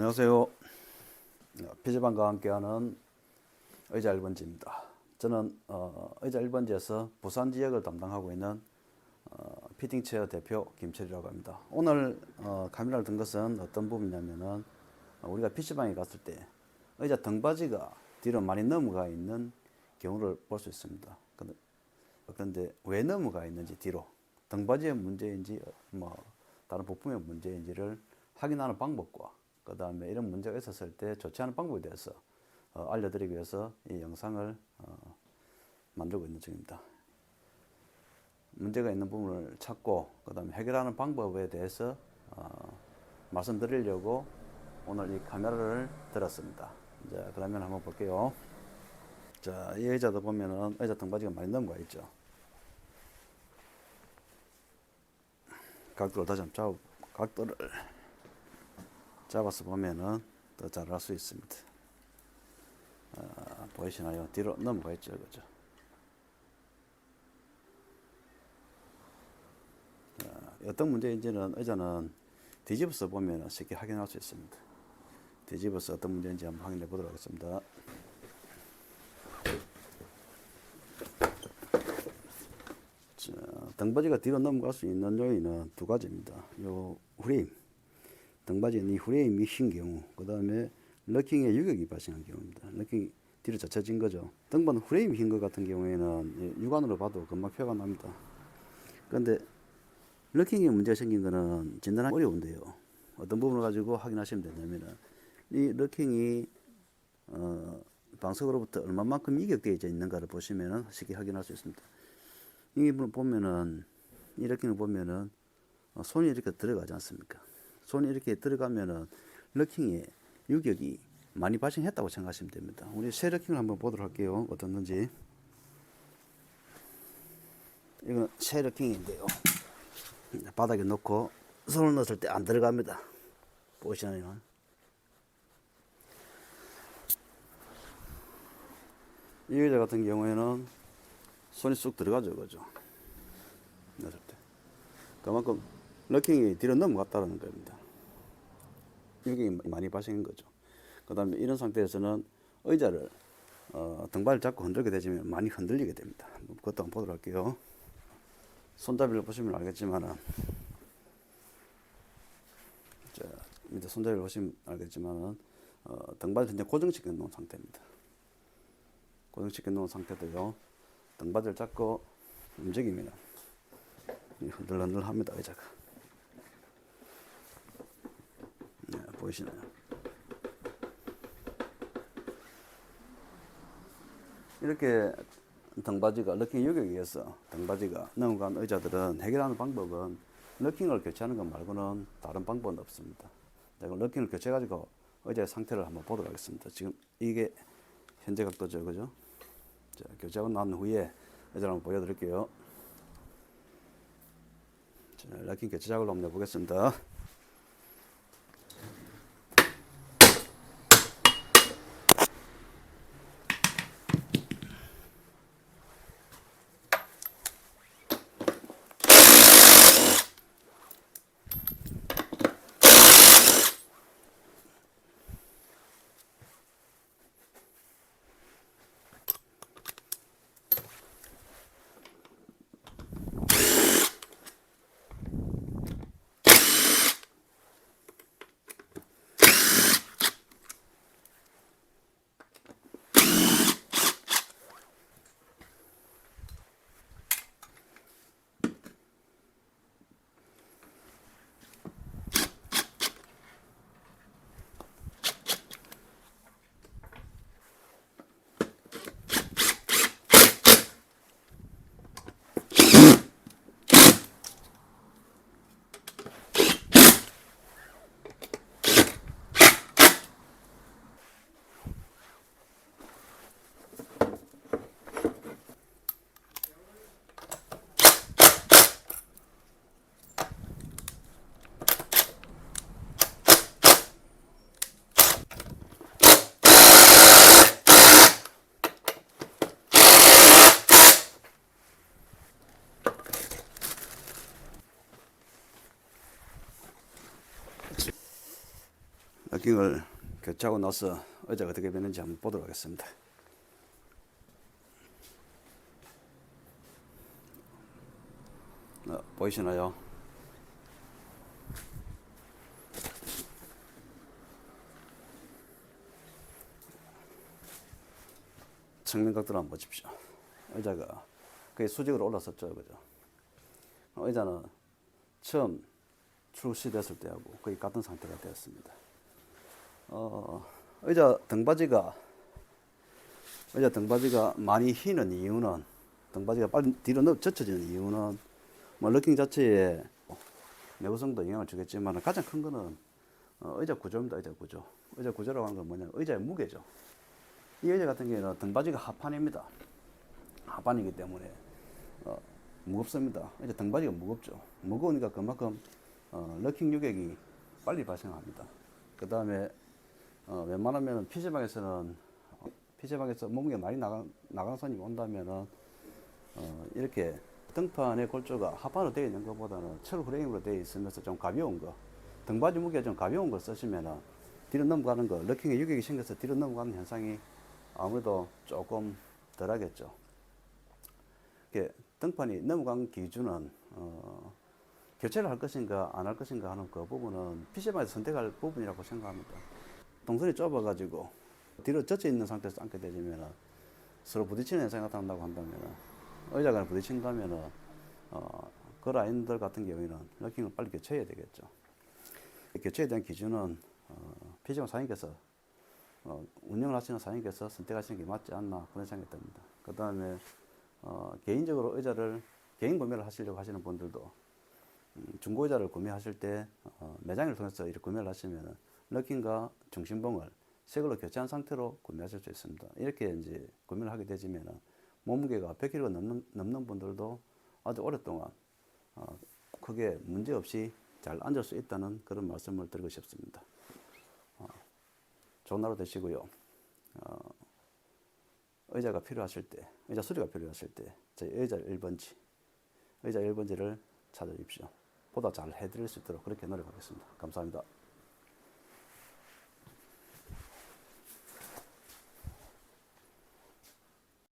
안녕하세요. 피지방과 함께하는 의자 1번지입니다. 저는 어, 의자 1번지에서 부산 지역을 담당하고 있는 어, 피팅체어 대표 김철이라고 합니다. 오늘 어, 카메라를 든 것은 어떤 부분이냐면은 어, 우리가 PC방에 갔을 때 의자 등받이가 뒤로 많이 넘어가 있는 경우를 볼 수 있습니다. 그런데 왜 넘어가 있는지 뒤로 등받이의 문제인지 어, 뭐 다른 부품의 문제인지를 확인하는 방법과 그 다음에 이런 문제가 있었을 때 조치하는 방법에 대해서 어, 알려드리기 위해서 이 영상을 어, 만들고 있는 중입니다. 문제가 있는 부분을 찾고 그 다음에 해결하는 방법에 대해서 어, 말씀드리려고 오늘 이 카메라를 들었습니다. 자, 그러면 한번 볼게요. 자, 이 의자도 보면은 의자 등받이가 많이 넘어가 있죠. 각도를 다시 한번 잡, 각도를 잡아서 보면은 더잘알수 있습니다. 아, 보이시나요? 뒤로 넘어가 있죠, 그죠? 자, 어떤 문제인지는 의자는 뒤집어서 보면 쉽게 확인할 수 있습니다. 뒤집어서 어떤 문제인지 한번 확인해 보도록 하겠습니다. 자, 등받이가 뒤로 넘어갈 수 있는 요인은 두 가지입니다. 요 후레임, 등받이에 이 후레임이 흰 경우, 그 다음에 럭킹의 유격이 발생한 경우입니다. 럭킹이 뒤로 젖혀진 거죠. 등반 후레임이 흰것 같은 경우에는 이 육안으로 봐도 금방 표가 납니다. 그런데 럭킹에 문제가 생긴 거는 진단하기 어려운데요. 어떤 부분을 가지고 확인하시면 되냐면은 이 럭킹이 어, 방석으로부터 얼마만큼 이격되어 있는가를 보시면은 쉽게 확인할 수 있습니다. 이 부분 보면은 이 럭킹을 보면은 어, 손이 이렇게 들어가지 않습니까? 손이 이렇게 들어가면은 럭킹에 유격이 많이 발생했다고 생각하시면 됩니다. 우리 새 럭킹을 한번 보도록 할게요. 어떤 건지. 이건 새 럭킹인데요. 바닥에 놓고 손을 넣었을 때 안 들어갑니다. 보시나요? 이 의자 같은 경우에는 손이 쑥 들어가죠, 그죠? 넣었을 때. 그만큼 럭킹이 뒤로 넘어갔다는 겁니다. 이게 많이 발생한 거죠. 그 다음에 이런 상태에서는 의자를 어, 등발을 잡고 흔들게 되면 많이 흔들리게 됩니다. 그것도 한번 보도록 할게요. 손잡이를 보시면 알겠지만은 자, 밑에 손잡이를 보시면 알겠지만은 어, 등발을 현재 고정시켜 놓은 상태입니다. 고정시켜 놓은 상태도요. 등받이를 잡고 움직이면 흔들흔들 합니다. 의자가. 보이시나요? 이렇게 등받이가 럭킹 유격에 의해서 등받이가 넘어간 의자들은 해결하는 방법은 럭킹을 교체하는 것 말고는 다른 방법은 없습니다. 자, 그럼 럭킹을 교체해가지고 의자의 상태를 한번 보도록 하겠습니다. 지금 이게 현재 각도죠, 그죠? 자, 교체하고 난 후에 의자를 한번 보여드릴게요. 자, 럭킹 교체 작업을 한번 해보겠습니다. 럭킹을 교체하고 나서 의자가 어떻게 되는지 한번 보도록 하겠습니다. 어, 보이시나요? 측면각도를 한번 보십시오. 의자가 거의 수직으로 올랐었죠, 그죠? 어, 의자는 처음 출시됐을 때하고 거의 같은 상태가 되었습니다. 어, 의자 등받이가 의자 등받이가 많이 휘는 이유는 등받이가 빨리 뒤로 넘 젖혀지는 이유는 뭐 럭킹 자체에 내구성도 영향을 주겠지만 가장 큰 거는 어, 의자 구조입니다. 의자 구조. 의자 구조라고 하는 건 뭐냐? 의자의 무게죠. 이 의자 같은 경우에는 등받이가 하판입니다. 하판이기 때문에 어, 무겁습니다. 이제 등받이가 무겁죠. 무거우니까 그만큼 어, 럭킹 유격이 빨리 발생합니다. 그 다음에 어, 웬만하면 피지방에서는 어, 피지방에서 몸무게 많이 나간 나강선이 온다면은 어, 이렇게 등판의 골조가 하판으로 되어 있는 것보다는 철 프레임으로 되어 있으면서 좀 가벼운 거 등받이 무게가 좀 가벼운 걸 쓰시면은 뒤로 넘어가는 거 럭킹에 유격이 생겨서 뒤로 넘어가는 현상이 아무래도 조금 덜 하겠죠. 이렇게 등판이 넘어간 기준은 어, 교체를 할 것인가 안 할 것인가 하는 그 부분은 PC방에서 선택할 부분이라고 생각합니다. 동선이 좁아가지고 뒤로 젖혀 있는 상태에서 앉게 되면 서로 부딪히는 현상이 나타난다고 한다면 의자가 부딪힌다면 어, 그 라인들 같은 경우에는 럭킹을 빨리 교체해야 되겠죠. 교체에 대한 기준은 어, PC방 사장님께서 어, 운영을 하시는 사장님께서 선택하시는 게 맞지 않나 그런 생각이 듭니다. 그 다음에 어, 개인적으로 의자를 개인 구매를 하시려고 하시는 분들도 음, 중고 의자를 구매하실 때 어, 매장을 통해서 이렇게 구매를 하시면 럭킹과 중심봉을 새 걸로 교체한 상태로 구매하실 수 있습니다. 이렇게 이제 구매를 하게 되지면 몸무게가 100kg 넘는, 넘는 분들도 아주 오랫동안 어, 크게 문제 없이 잘 앉을 수 있다는 그런 말씀을 드리고 싶습니다. 어, 좋은 하루 되시고요. 어, 의자가 필요하실 때, 의자 수리가 필요하실 때, 저희 의자 1번지, 의자 1번지를 찾아주십시오. 보다 잘 해드릴 수 있도록 그렇게 노력하겠습니다. 감사합니다.